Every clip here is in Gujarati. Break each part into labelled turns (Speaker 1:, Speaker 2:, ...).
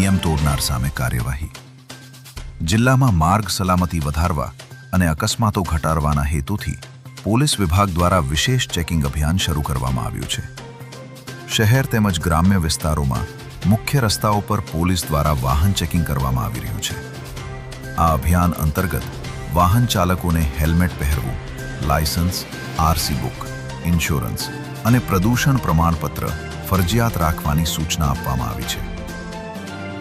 Speaker 1: તોડનાર સામે કાર્યવાહી. જિલ્લામાં માર્ગ સલામતી વધારવા અને અકસ્માતો ઘટાડવાના હેતુથી પોલીસ વિભાગ દ્વારા વિશેષ ચેકિંગ અભિયાન શરૂ કરવામાં આવ્યું છે. શહેર તેમજ ગ્રામ્ય વિસ્તારોમાં મુખ્ય રસ્તાઓ પર પોલીસ દ્વારા વાહન ચેકિંગ કરવામાં આવી રહ્યું છે. આ અભિયાન અંતર્ગત વાહન ચાલકોને હેલ્મેટ પહેરવું, લાયસન્સ, આરસી બુક, ઇન્સ્યોરન્સ અને પ્રદૂષણ પ્રમાણપત્ર ફરજિયાત રાખવાની સૂચના આપવામાં આવી છે.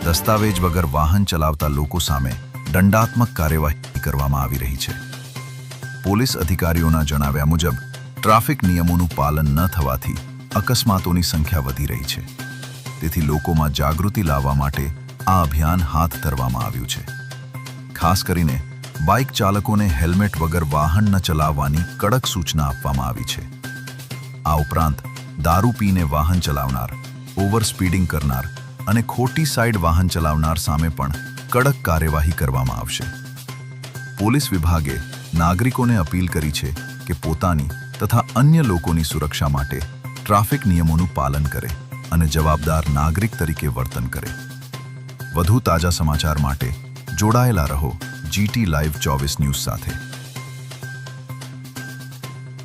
Speaker 1: દસ્તાવેજ વગર વાહન ચલાવતા લોકો સામે દંડાત્મક કાર્યવાહી કરવામાં આવી રહી છે. પોલીસ અધિકારીઓના જણાવ્યા મુજબ, ટ્રાફિક નિયમોનું પાલન ન થવાથી અકસ્માતોની સંખ્યા વધી રહી છે. તેથી લોકોમાં જાગૃતિ લાવવા માટે આ અભિયાન હાથ ધરવામાં આવ્યું છે. ખાસ કરીને, બાઇક ચાલકોને હેલ્મેટ વગર વાહન ન ચલાવવાની કડક સૂચના આપવામાં આવી છે. આ ઉપરાંત, દારૂ પીને વાહન ચલાવનાર, ઓવર સ્પીડિંગ કરનાર અને ખોટી સાઇડ વાહન ચલાવનાર સામે પણ કડક કાર્યવાહી કરવામાં આવશે. પોલીસ વિભાગે નાગરિકોને અપીલ કરી છે કે પોતાની તથા અન્ય લોકોની સુરક્ષા માટે ટ્રાફિક નિયમોનું પાલન કરે અને જવાબદાર નાગરિક તરીકે વર્તન કરે. વધુ તાજા સમાચાર માટે જોડાયેલા રહો જીટી લાઈવ ચોવીસ ન્યૂઝ સાથે.